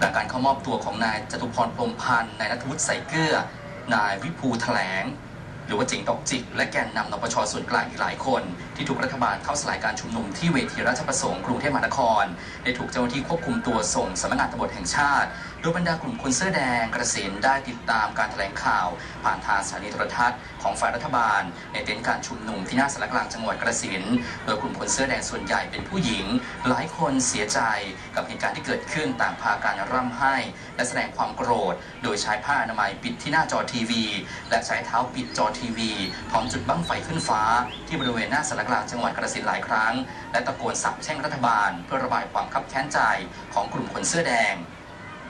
หลังการเข้ามอบตัวของนายจตุพรพรมพันธ์นายนัทวุฒิใส่เกลือนายวิภูแถลง หรือว่าจิงดอกจิก และแกนนำนปชส่วนกลางอีกหลายคน ที่ถูกรัฐบาลเข้าสลายการชุมนุมที่เวทีราชประสงค์กรุงเทพมหานคร ได้ถูกเจ้าหน้าที่ควบคุมตัวส่งสำนักงานตำรวจแห่งชาติโดยบรรดากลุ่มคนเสื้อแดงกระสินได้ติดตามการแถลงข่าว ผ่านทางสถานีโทรทัศน์ของฝ่ายรัฐบาล ในเต็นท์การชุมนุมที่หน้าสารกลางจังหวัดกระสินโดยกลุ่มคนเสื้อแดงส่วนใหญ่เป็นผู้หญิง หลายคนเสียใจกับเหตุการณ์ที่เกิดขึ้นต่างพาการร่ำไห้ และแสดงความโกรธ โดยใช้ผ้าอนามัยปิดที่หน้าจอทีวี และใช้เท้าปิดจอทีวีพร้อมจุดบั้งไฟขึ้นฟ้า ที่บริเวณหน้าสารกลางจังหวัดกระสินหลายครั้ง และตะโกนสับแช่งรัฐบาล เพื่อระบายความคับแค้นใจของกลุ่มคนเสื้อแดง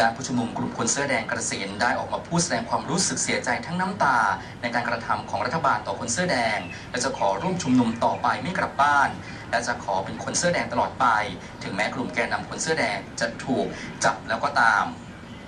ด้านผู้ชุมนุมกลุ่มคนเสื้อแดงกระเสียนได้ออกมาพูดแสดงความรู้สึกเสียใจทั้งน้ำตา ในการกระทำของรัฐบาลต่อคนเสื้อแดง และจะขอร่วมชุมนุมต่อไปไม่กลับบ้าน และจะขอเป็นคนเสื้อแดงตลอดไป ถึงแม้กลุ่มแกนนำคนเสื้อแดงจะถูกจับแล้วก็ตาม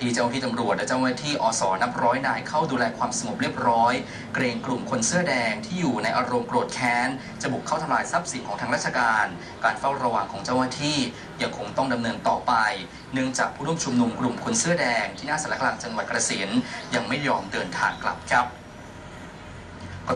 ที่เจ้าหน้าที่ตำรวจและเจ้าหน้าที่อสนับร้อยนายเข้าดูแลความสงบเรียบร้อย เกรงกลุ่มคนเสื้อแดงที่อยู่ในอารมณ์โกรธแค้นจะบุกเข้าทำลายทรัพย์สินของทางราชการ การเฝ้าระวังของเจ้าหน้าที่ยังคงต้องดำเนินต่อไป เนื่องจากผู้ร่วมชุมนุมกลุ่มคนเสื้อแดงที่หน้าสารกลางจังหวัดกระสินยังไม่ยอมเดินทางกลับครับ